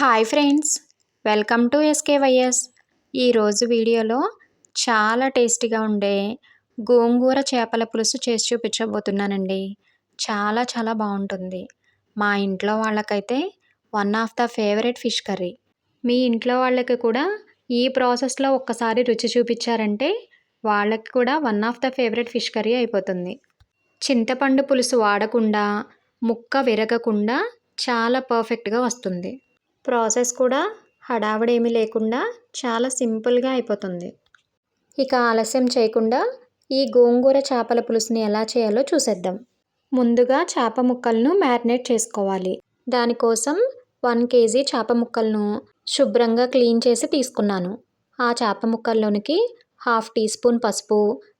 Hi friends welcome to SKYS. ఈరోజు వీడియోలో చాలా టేస్టీగా ఉండే గోంగూర చేపల పులుసు చేసి చూపించబోతున్నానండి. చాలా చాలా బాగుంటుంది. మా ఇంట్లో వాళ్ళకైతే one of the favourite fish curry మీ ఇంట్లో వాళ్ళకి కూడా ఈ ప్రాసెస్లో ఒక్కసారి రుచి చూపించారంటే వాళ్ళకి కూడా one of the favourite fish curry అయిపోతుంది. చింతపండు పులుసు వాడకుండా ముక్క విరగకుండా చాలా పర్ఫెక్ట్గా వస్తుంది. ప్రాసెస్ కూడా హడావిడేమీ లేకుండా చాలా సింపుల్గా అయిపోతుంది. ఇక ఆలస్యం చేయకుండా ఈ గోంగూర చేపల పులుసుని ఎలా చేయాలో చూసేద్దాం. ముందుగా చేప ముక్కలను మ్యారినేట్ చేసుకోవాలి. దానికోసం వన్ కేజీ చేప ముక్కలను శుభ్రంగా క్లీన్ చేసి తీసుకున్నాను. ఆ చేప ముక్కల్లోనికి హాఫ్ టీ స్పూన్ పసుపు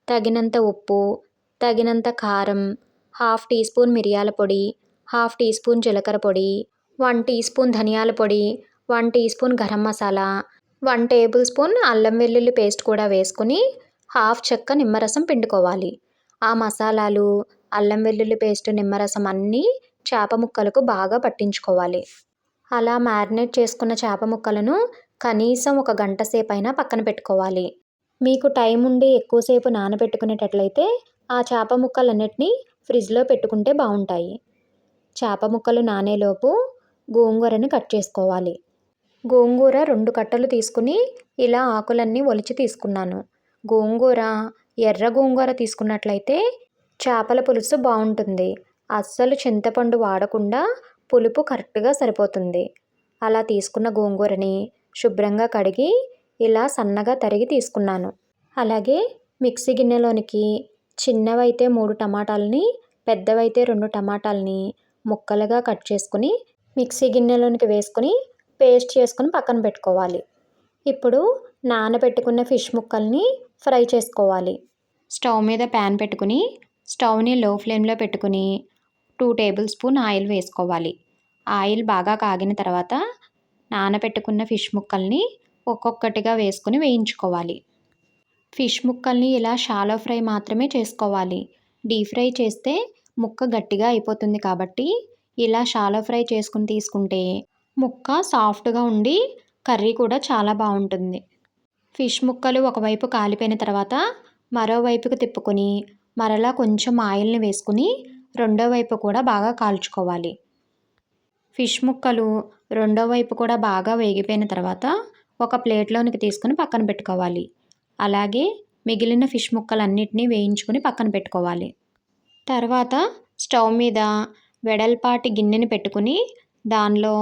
తగినంత ఉప్పు తగినంత కారం హాఫ్ టీ స్పూన్ మిరియాల పొడి హాఫ్ టీ స్పూన్ జీలకర్ర పొడి వన్ టీ స్పూన్ ధనియాల పొడి one teaspoon garam masala one tablespoon అల్లం వెల్లుల్లి పేస్ట్ కూడా వేసుకుని హాఫ్ చెక్క నిమ్మరసం పిండుకోవాలి. ఆ మసాలాలు అల్లం వెల్లుల్లి పేస్ట్ నిమ్మరసం అన్నీ చేప ముక్కలకు బాగా పట్టించుకోవాలి. అలా మ్యారినేట్ చేసుకున్న చేప ముక్కలను కనీసం ఒక గంట సేపు అయినా పక్కన పెట్టుకోవాలి. మీకు టైం ఉండి ఎక్కువసేపు నానబెట్టుకునేటట్లయితే ఆ చేప ముక్కలన్నిటినీ ఫ్రిడ్జ్లో పెట్టుకుంటే బాగుంటాయి. చేప ముక్కలు నానేలోపు గోంగూరని కట్ చేసుకోవాలి. గోంగూర రెండు కట్టలు తీసుకుని ఇలా ఆకులన్నీ ఒలిచి తీసుకున్నాను. గోంగూర ఎర్ర గోంగూర తీసుకున్నట్లయితే చేపల పులుసు బాగుంటుంది. అస్సలు చింతపండు వాడకుండా పులుపు కరెక్ట్గా సరిపోతుంది. అలా తీసుకున్న గోంగూరని శుభ్రంగా కడిగి ఇలా సన్నగా తరిగి తీసుకున్నాను. అలాగే మిక్సీ గిన్నెలోనికి చిన్నవైతే మూడు టమాటాలని పెద్దవైతే రెండు టమాటాలని ముక్కలుగా కట్ చేసుకుని మిక్సీ గిన్నెలోనికి వేసుకొని పేస్ట్ చేసుకుని పక్కన పెట్టుకోవాలి. ఇప్పుడు నానబెట్టుకున్న ఫిష్ ముక్కల్ని ఫ్రై చేసుకోవాలి. స్టవ్ మీద ప్యాన్ పెట్టుకుని స్టవ్ని లో ఫ్లేమ్లో పెట్టుకుని టూ టేబుల్ స్పూన్ ఆయిల్ వేసుకోవాలి. ఆయిల్ బాగా కాగిన తర్వాత నానబెట్టుకున్న ఫిష్ ముక్కల్ని ఒక్కొక్కటిగా వేసుకుని వేయించుకోవాలి. ఫిష్ ముక్కల్ని ఇలా షాలో ఫ్రై మాత్రమే చేసుకోవాలి. డీప్ ఫ్రై చేస్తే ముక్క గట్టిగా అయిపోతుంది కాబట్టి ఇలా షాలో ఫ్రై చేసుకుని తీసుకుంటే ముక్క సాఫ్ట్గా ఉండి కర్రీ కూడా చాలా బాగుంటుంది. ఫిష్ ముక్కలు ఒకవైపు కాలిపోయిన తర్వాత మరోవైపుకు తిప్పుకొని మరలా కొంచెం ఆయిల్ని వేసుకుని రెండో వైపు కూడా బాగా కాల్చుకోవాలి. ఫిష్ ముక్కలు రెండో వైపు కూడా బాగా వేగిపోయిన తర్వాత ఒక ప్లేట్లోనికి తీసుకుని పక్కన పెట్టుకోవాలి. అలాగే మిగిలిన ఫిష్ ముక్కలన్నిటినీ వేయించుకుని పక్కన పెట్టుకోవాలి. తర్వాత స్టవ్ మీద వెడల్పాటి గిన్నెని పెట్టుకుని దానిలో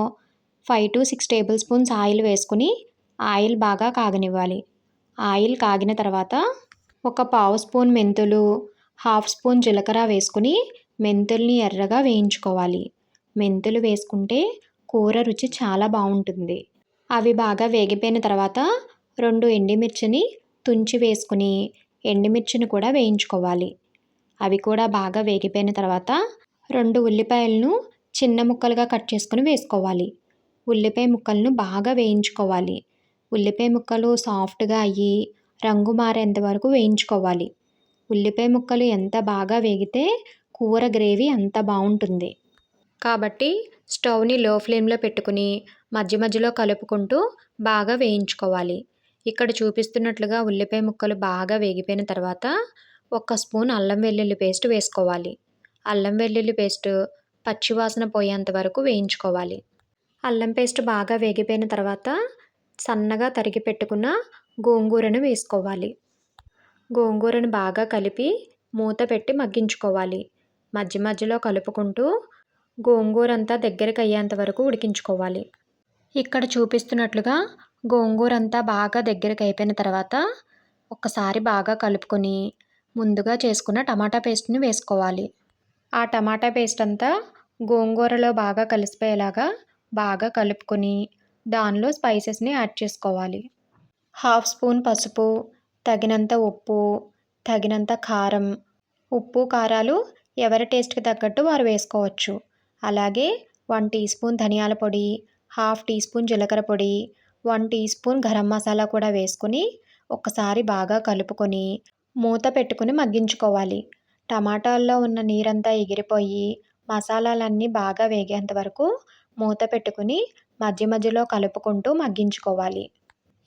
five to six tablespoons oil వేసుకుని ఆయిల్ బాగా కాగనివ్వాలి. ఆయిల్ కాగిన తర్వాత ఒక పావు స్పూన్ మెంతులు హాఫ్ స్పూన్ జీలకర్ర వేసుకుని మెంతుల్ని ఎర్రగా వేయించుకోవాలి. మెంతులు వేసుకుంటే కూర రుచి చాలా బాగుంటుంది. అవి బాగా వేగిపోయిన తర్వాత రెండు ఎండిమిర్చిని తుంచి వేసుకుని ఎండుమిర్చిని కూడా వేయించుకోవాలి. అవి కూడా బాగా వేగిపోయిన తర్వాత రెండు ఉల్లిపాయలను చిన్న ముక్కలుగా కట్ చేసుకుని వేసుకోవాలి. ఉల్లిపాయ ముక్కలను బాగా వేయించుకోవాలి. ఉల్లిపాయ ముక్కలు సాఫ్ట్గా అయ్యి రంగు మారేంత వరకు వేయించుకోవాలి. ఉల్లిపాయ ముక్కలు ఎంత బాగా వేగితే కూర గ్రేవీ అంత బాగుంటుంది. కాబట్టి స్టవ్ని లో ఫ్లేమ్లో పెట్టుకుని మధ్య మధ్యలో కలుపుకుంటూ బాగా వేయించుకోవాలి. ఇక్కడ చూపిస్తున్నట్లుగా ఉల్లిపాయ ముక్కలు బాగా వేగిపోయిన తర్వాత ఒక స్పూన్ అల్లం వెల్లుల్లి పేస్ట్ వేసుకోవాలి. అల్లం వెల్లుల్లి పేస్ట్ పచ్చివాసన పోయేంత వరకు వేయించుకోవాలి. అల్లం పేస్ట్ బాగా వేగిపోయిన తర్వాత సన్నగా తరిగి పెట్టుకున్న గోంగూరను వేసుకోవాలి. గోంగూరను బాగా కలిపి మూత పెట్టి మగ్గించుకోవాలి. మధ్య మధ్యలో కలుపుకుంటూ గోంగూర అంతా దగ్గరికి అయ్యేంత వరకు ఉడికించుకోవాలి. ఇక్కడ చూపిస్తున్నట్లుగా గోంగూర అంతా బాగా దగ్గరికి అయిపోయిన తర్వాత ఒక్కసారి బాగా కలుపుకొని ముందుగా చేసుకున్న టమాటా పేస్ట్ని వేసుకోవాలి. ఆ టమాటా పేస్ట్ అంతా గోంగూరలో బాగా కలిసిపోయేలాగా బాగా కలుపుకొని దానిలో స్పైసెస్ని యాడ్ చేసుకోవాలి. హాఫ్ స్పూన్ పసుపు తగినంత ఉప్పు తగినంత కారం. ఉప్పు కారాలు ఎవరి టేస్ట్కి తగ్గట్టు వారు వేసుకోవచ్చు. అలాగే వన్ టీ స్పూన్ ధనియాల పొడి హాఫ్ టీ స్పూన్ జీలకర్ర పొడి one teaspoon garam masala కూడా వేసుకొని ఒకసారి బాగా కలుపుకొని మూత పెట్టుకుని మగ్గించుకోవాలి. టమాటాల్లో ఉన్న నీరంతా ఎగిరిపోయి మసాలాలన్నీ బాగా వేగేంత వరకు మూత పెట్టుకుని మధ్య మధ్యలో కలుపుకుంటూ మగ్గించుకోవాలి.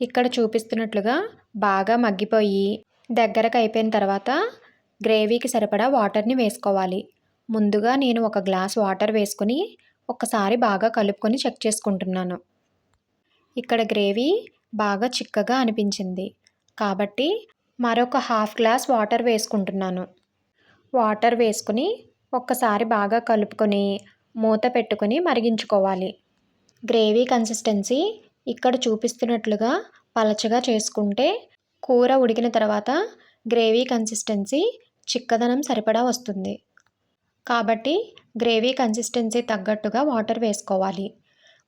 ఇక్కడ చూపిస్తున్నట్లుగా బాగా మగ్గిపోయి దగ్గరకు అయిపోయిన తర్వాత గ్రేవీకి సరిపడా వాటర్ని వేసుకోవాలి. ముందుగా నేను ఒక గ్లాస్ వాటర్ వేసుకుని ఒకసారి బాగా కలుపుకొని చెక్ చేసుకుంటున్నాను. ఇక్కడ గ్రేవీ బాగా చిక్కగా అనిపించింది. కాబట్టి మరొక హాఫ్ గ్లాస్ వాటర్ వేసుకుంటున్నాను. వాటర్ వేసుకుని ఒక్కసారి బాగా కలుపుకొని మూత పెట్టుకొని మరిగించుకోవాలి. గ్రేవీ కన్సిస్టెన్సీ ఇక్కడ చూపిస్తున్నట్లుగా పలచగా చేసుకుంటే కూర ఉడికిన తర్వాత గ్రేవీ కన్సిస్టెన్సీ చిక్కదనం సరిపడా వస్తుంది. కాబట్టి గ్రేవీ కన్సిస్టెన్సీ తగ్గట్టుగా వాటర్ వేసుకోవాలి.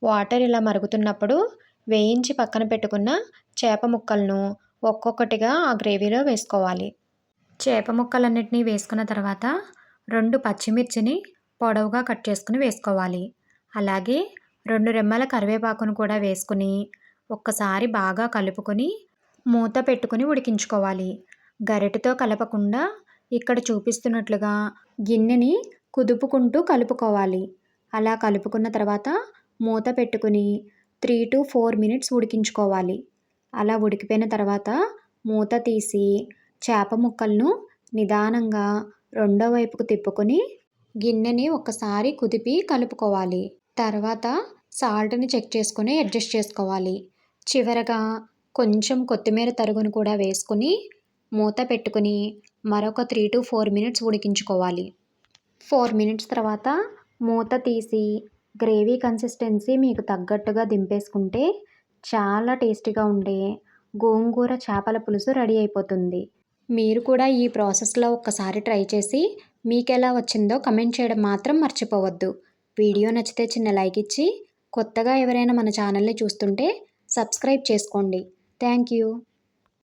వాటర్ ఇలా మరుగుతున్నప్పుడు వేయించి పక్కన పెట్టుకున్న చేప ముక్కలను ఒక్కొక్కటిగా ఆ గ్రేవీలో వేసుకోవాలి. చేప ముక్కలన్నిటినీ వేసుకున్న తర్వాత రెండు పచ్చిమిర్చిని పొడవుగా కట్ చేసుకుని వేసుకోవాలి. అలాగే రెండు రెమ్మల కరివేపాకును కూడా వేసుకుని ఒక్కసారి బాగా కలుపుకొని మూత పెట్టుకుని ఉడికించుకోవాలి. గరిటెతో కలపకుండా ఇక్కడ చూపిస్తున్నట్లుగా గిన్నెని కుదుపుకుంటూ కలుపుకోవాలి. అలా కలుపుకున్న తర్వాత మూత పెట్టుకుని త్రీ టు ఫోర్ మినిట్స్ ఉడికించుకోవాలి. అలా ఉడికిపోయిన తర్వాత మూత తీసి చేప ముక్కలను నిదానంగా రెండో వైపుకు తిప్పుకొని గిన్నెని ఒకసారి కుదిపి కలుపుకోవాలి. తర్వాత సాల్ట్ని చెక్ చేసుకుని అడ్జస్ట్ చేసుకోవాలి. చివరగా కొంచెం కొత్తిమీర తరుగును కూడా వేసుకుని మూత పెట్టుకుని మరొక త్రీ టు ఫోర్ మినిట్స్ ఉడికించుకోవాలి. ఫోర్ మినిట్స్ తర్వాత మూత తీసి గ్రేవీ కన్సిస్టెన్సీ మీకు తగ్గట్టుగా దింపేసుకుంటే చాలా టేస్టీగా ఉండే గోంగూర చేపల పులుసు రెడీ అయిపోతుంది. మీరు కూడా ఈ ప్రాసెస్లో ఒక్కసారి ట్రై చేసి మీకు ఎలా వచ్చిందో కమెంట్ చేయడం మాత్రం మర్చిపోవద్దు. వీడియో నచ్చితే చిన్న లైక్ ఇచ్చి కొత్తగా ఎవరైనా మన ఛానల్ని చూస్తుంటే సబ్స్క్రైబ్ చేసుకోండి. Thank you.